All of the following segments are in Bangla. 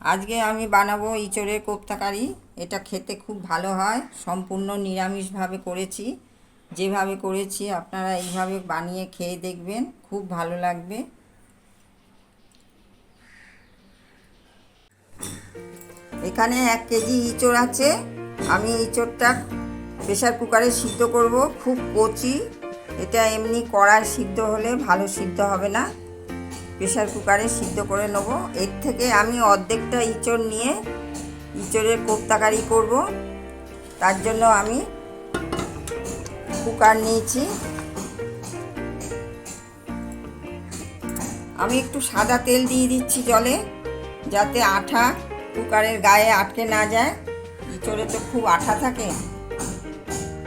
আজকে আমি বানাবো ইঁচড়ের কোপ্তাকারি। এটা খেতে খুব ভালো হয়, সম্পূর্ণ নিরামিষভাবে করেছি। যেভাবে করেছি আপনারা এইভাবে বানিয়ে খেয়ে দেখবেন, খুব ভালো লাগবে। এখানে এক কেজি ইঁচড় আছে। আমি ইঁচড়টা প্রেশার কুকারে সিদ্ধ করব, খুব কচি। এটা এমনি কড়ায় সিদ্ধ হলে ভালো সিদ্ধ হবে না। প্রেশার কুকারে সিদ্ধ করে নেব। এর থেকে আমি অর্ধেকটা ইঁচড় নিয়ে ইঁচড়ের কোপ্তাকারি করব। তার জন্য আমি কুকার নিয়েছি। আমি একটু সাদা তেল দিয়ে দিচ্ছি জলে, যাতে আঠা কুকারের গায়ে আটকে না যায়। ইঁচড়ে তো খুব আঠা থাকে,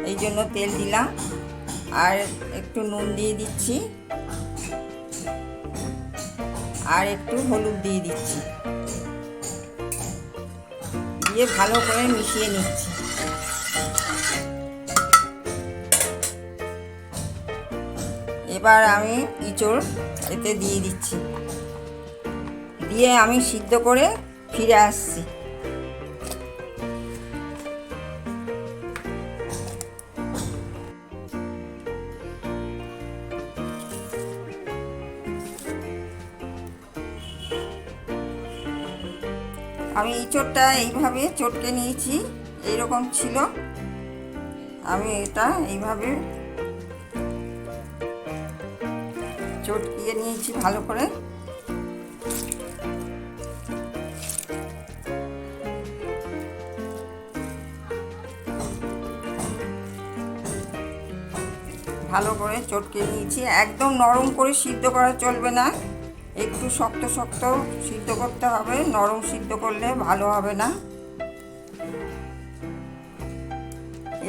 এই জন্য তেল দিলাম। আর একটু নুন দিয়ে দিচ্ছি। আর একটু হলুদ দিয়ে দিচ্ছি। দিয়ে ভালো করে মিশিয়ে নিচ্ছি। এবার আমি ইঁচড় এতে দিয়ে দিচ্ছি। দিয়ে আমি সিদ্ধ করে ফিরে আসছি। ইঁচড়টা এইভাবে চটকে নিয়েছি, এইরকম ছিল। আমি এটা এইভাবে চটকিয়ে নিয়েছি ভালো করে। ভালো করে চটকে নিয়েছি। একদম নরম করে সিদ্ধ করা চলবে না। শক্ত শক্ত সিদ্ধ করতে হবে, নরম সিদ্ধ করলে ভালো হবে না।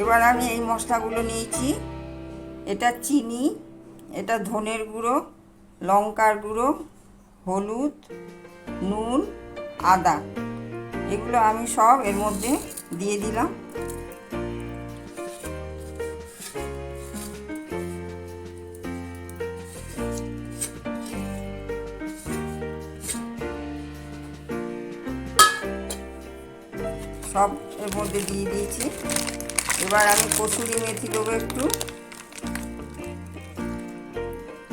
এবার আমি এই মশলাগুলো নিয়েছি। এটা চিনি, এটা ধনের গুঁড়ো, লঙ্কার গুঁড়ো, হলুদ, নুন, আদা। এগুলো আমি সব এর মধ্যে দিয়ে দিলাম। সব এর মধ্যে দিয়ে দিয়েছি। এবার আমি কসুরি মেথি দেবো একটু।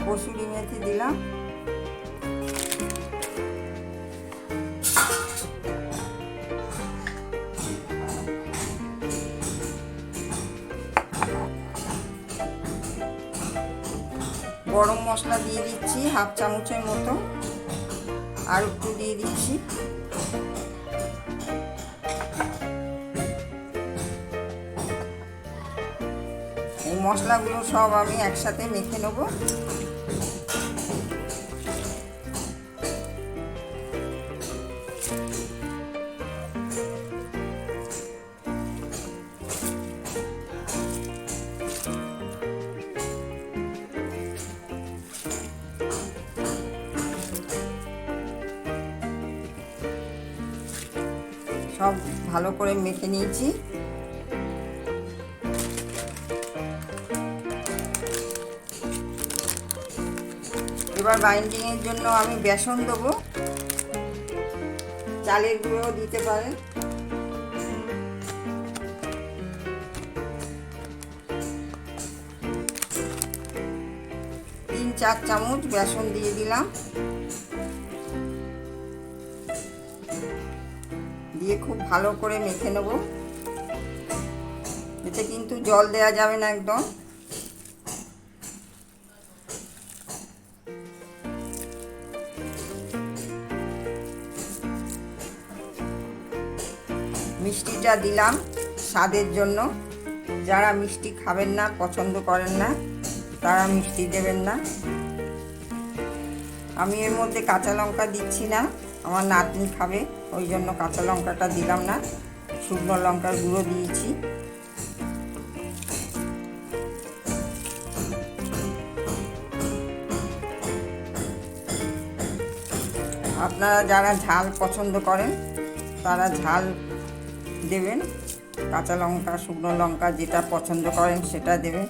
কসুরি মেথি দিলাম। গরম মশলা দিয়ে দিচ্ছি, হাফ চামচের মতো। আর একটু দিয়ে দিচ্ছি। মশলাগুলো সব আমি একসাথে মেখে নেব। সব ভালো করে মেখে নিয়েছি। বাইন্ডিংয়ের জন্য আমি বেসন দেবো। চালের গুঁড়ো দিতে পারেন। তিন, চার চামচ বেসন দিয়ে দিলাম। দিয়ে খুব ভালো করে মেখে নেব। এতে কিন্তু জল দেওয়া যাবে না একদম। মিষ্টিটা দিলাম স্বাদের জন্য। যারা মিষ্টি খাবেন না, পছন্দ করেন না, তারা মিষ্টি দেবেন না। আমি এর মধ্যে কাঁচা লঙ্কা দিচ্ছি না, আমার নাতনি খাবে, ওই জন্য কাঁচা লঙ্কাটা দিলাম না, শুকনো লঙ্কার গুঁড়ো দিয়েছি। আপনারা যারা ঝাল পছন্দ করেন, তারা ঝাল দেবেন। কাঁচা লঙ্কা শুকনো লঙ্কা যেটা পছন্দ করেন সেটা দেবেন।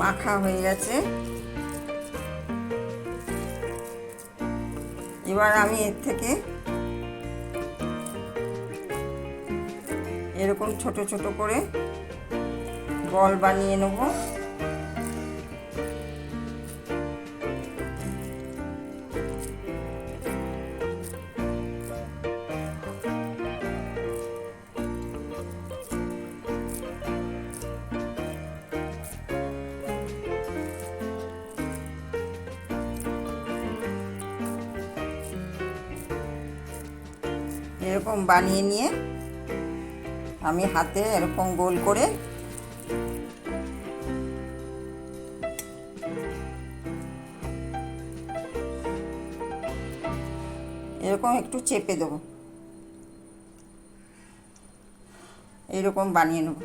মাখা হয়ে গেছে। এবার আমি এর থেকে এরকম ছোট ছোট করে বল বানিয়ে নেব। এরকম বানিয়ে নিয়ে আমি হাতে এরকম গোল করে এরকম একটু চেপে দেবো। এইরকম বানিয়ে নেব।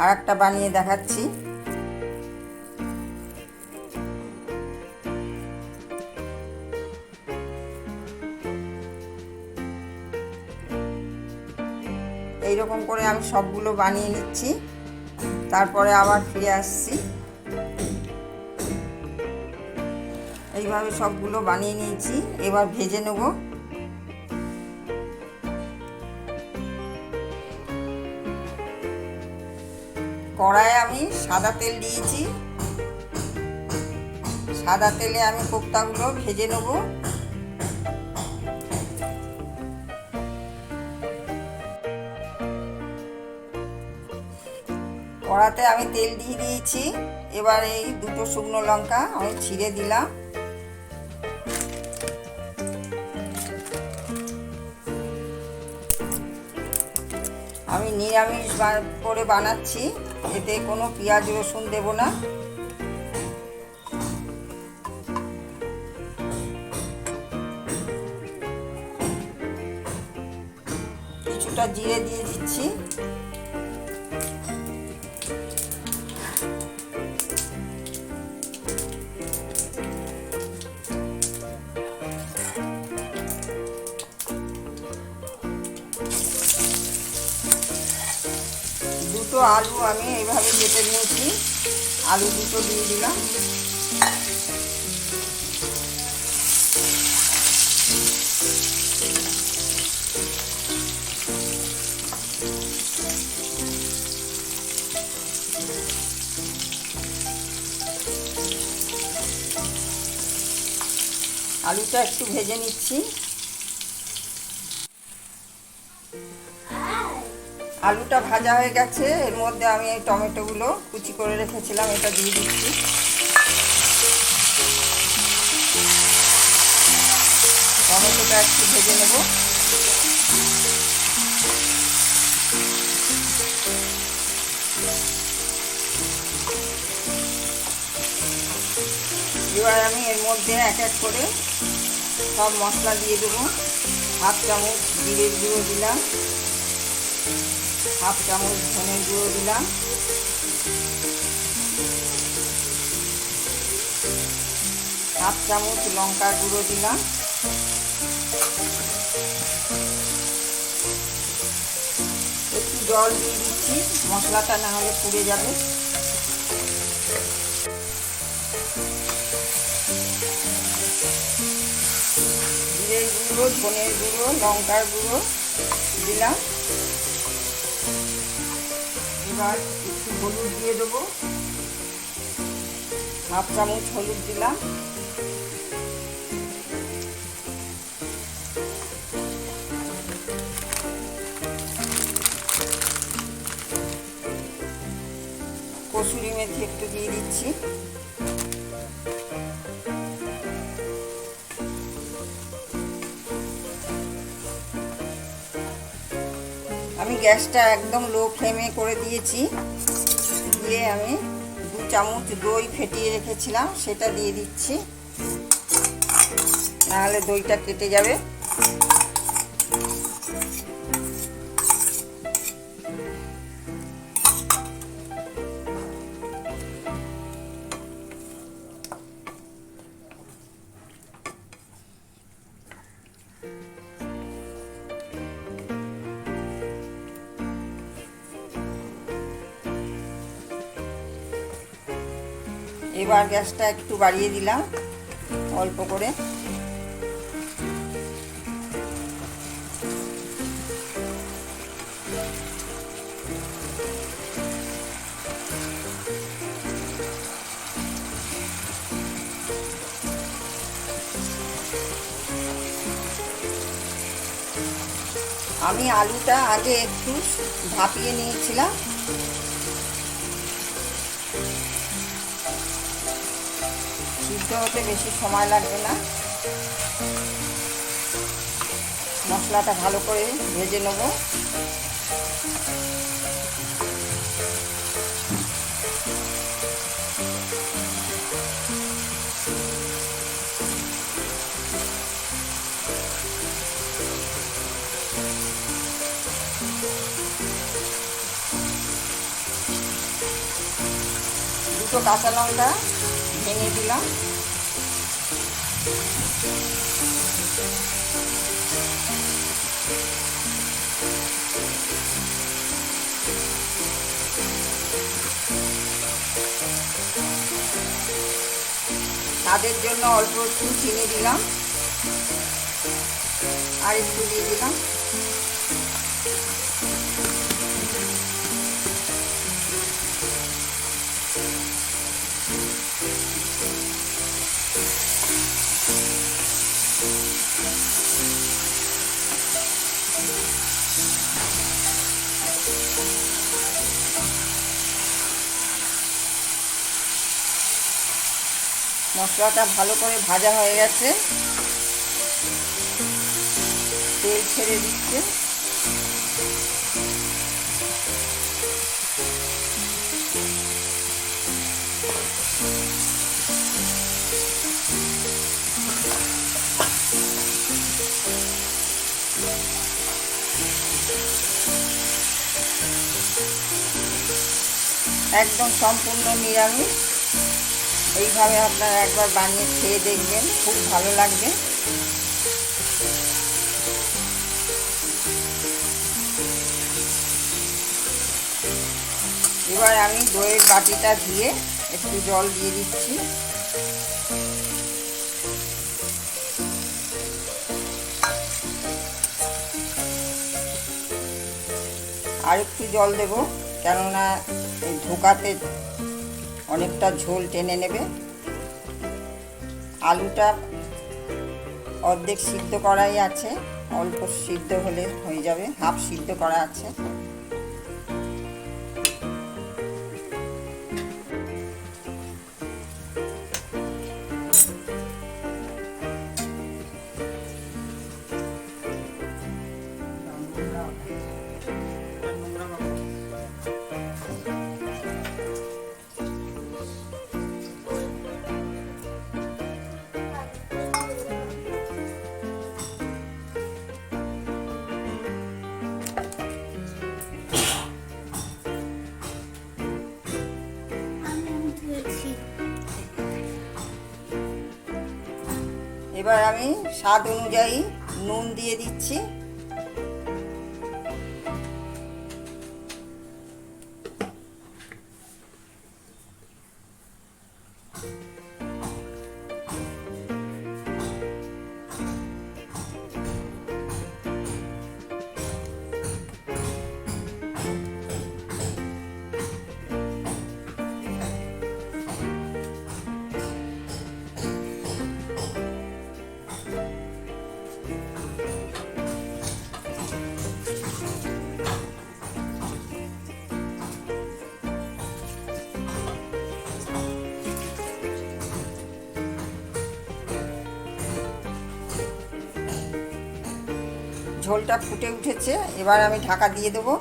আর একটা বানিয়ে দেখাচ্ছি। সবগুলো বানিয়ে নিচ্ছি। তারপরে আবার ফিরে আসছি। এইভাবে সবগুলো বানিয়ে নিয়েছি। এবার ভেজে নেব। কড়ায় আমি সাদা তেল দিয়েছি। সাদা তেলে আমি কোপ্তাগুলো ভেজে নেব। কড়াতে আমি তেল দিয়ে দিয়েছি। এবার এই দুটো শুকনো লঙ্কা আমি ছিঁড়ে দিলাম। আমি নিরামিষ করে বানাচ্ছি, এতে কোনো পেঁয়াজ, রসুন দেব না। কিছুটা জিরে দিয়ে আলু আমি এইভাবে কেটে নিয়েছি। আলু দুটো দিয়ে দিলাম। আলুটা একটু ভেজে নিচ্ছি। আলুটা ভাজা হয়ে গেছে। এর মধ্যে আমি এই টমেটোগুলো কুচি করে রেখেছিলাম, এটা দিয়ে দিচ্ছি। টমেটোটা একটু ভেজে নেব। এবার আমি এর মধ্যে এক এক করে সব মশলা দিয়ে দেবো। হাফ চামচ জিরের গুঁড়ো দিলাম। হাফ চামচ ধনের গুঁড়ো দিলাম। হাফ চামচ লঙ্কার গুঁড়ো দিলাম। একটু জল দিয়ে দিচ্ছি, মশলাটা না হলে পুড়ে যাবে। জিরের গুঁড়ো, ধনের গুঁড়ো, লঙ্কার গুঁড়ো দিলাম। এবার একটু হলুদ দিয়ে দেবো। হাফ চামচ হলুদ দিলাম। কসুরি মেথি একটু দিয়ে দিচ্ছি। গ্যাসটা একদম লো ফ্লেমে করে দিয়েছি। দিয়ে আমি দু চামচ দই ফেটিয়ে রেখেছিলাম, সেটা দিয়ে দিচ্ছি। নাহলে দইটা কেটে যাবে। এবার গ্যাসটা একটু বাড়িয়ে দিলাম অল্প করে। আমি আলুটা আগে একটু ভাপিয়ে নিয়েছিলাম। হতে বেশি সময় লাগবে না। মশলাটা ভালো করে ভেজে নেব। দুটো কাঁচা লঙ্কা ভেঙে দিলাম। স্বাদের জন্য অল্প একটু চিনি দিলাম। আর একটু দিয়ে দিলাম। মশলাটা ভালো করে ভাজা হয়ে গেছে। তেল ছেড়ে দিচ্ছে। একদম সম্পূর্ণ নিরামিষ। এইভাবে আপনারা একবার বানিয়ে খেয়ে দেখবেন, খুব ভালো লাগবে। এবার আমি দইয়ের বাটিটা দিয়ে একটু জল দিয়ে দিচ্ছি। আর একটু জল দেব, কেননা ধোকাতে অনেকটা ঝোল টেনে নেবে। আলুটা অর্ধেক সিদ্ধ করাই আছে, অল্প সিদ্ধ হলে হয়ে যাবে, হাফ সিদ্ধ করা আছে। এবার আমি স্বাদ অনুযায়ী নুন দিয়ে দিচ্ছি। ঝোলটা ফুটে উঠেছে, এবার আমি ঢাকা দিয়ে দেবো।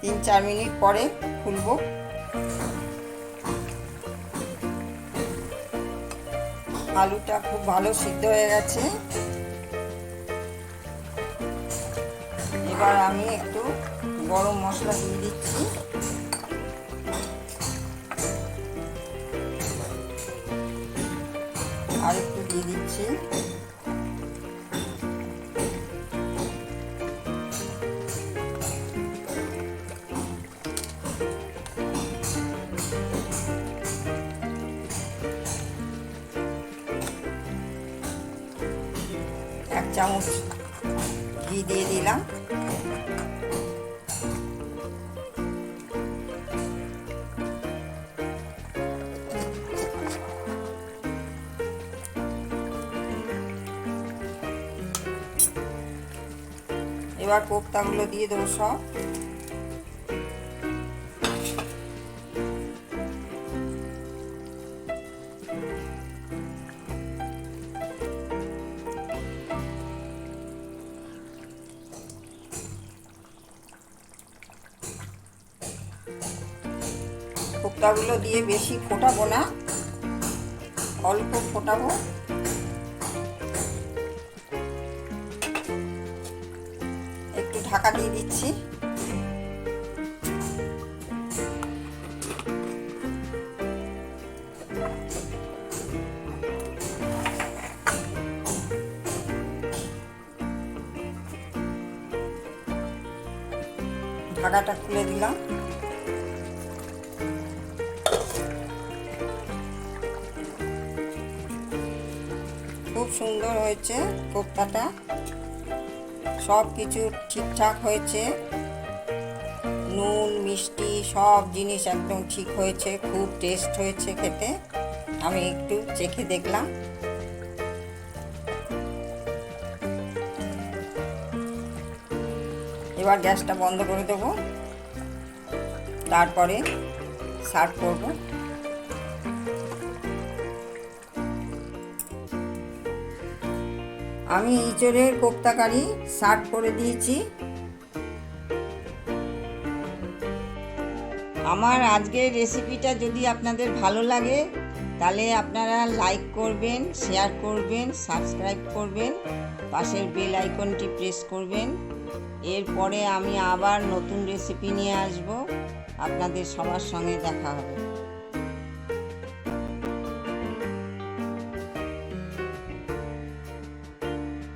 তিন চার মিনিট পরে খুলবো আলুটা খুব ভালো সিদ্ধ হয়ে গেছে। এবার আমি একটু গরম মশলা দিয়ে দিচ্ছি। এবার কোপ্তাগুলো দিয়ে দেবো সব। কোপ্তাগুলো দিয়ে বেশি ফোটাবো না অল্প ফোটাবো। ঢাকা দিয়ে দিচ্ছি। ঢাকাটা খুলে দিলাম। খুব সুন্দর হয়েছে কোপ্তাটা। সব কিছু ঠিকঠাক হয়েছে। নুন, মিষ্টি সব জিনিস একদম ঠিক হয়েছে, খুব টেস্ট হয়েছে খেতে। আমি একটু চেখে দেখলাম। এবার গ্যাসটা বন্ধ করে দেবো। তারপরে সার্ভ করব। আমি ইঁচড়ের কোপ্তা কারি সার্ভ করে দিয়েছি। আমার আজকের রেসিপিটা যদি আপনাদের ভালো লাগে, তাহলে আপনারা লাইক করবেন, শেয়ার করবেন, সাবস্ক্রাইব করবেন, পাশের বেল আইকনটি প্রেস করবেন। এরপরে আমি আবার নতুন রেসিপি নিয়ে আসব। আপনাদের সবার সঙ্গে দেখা হবে।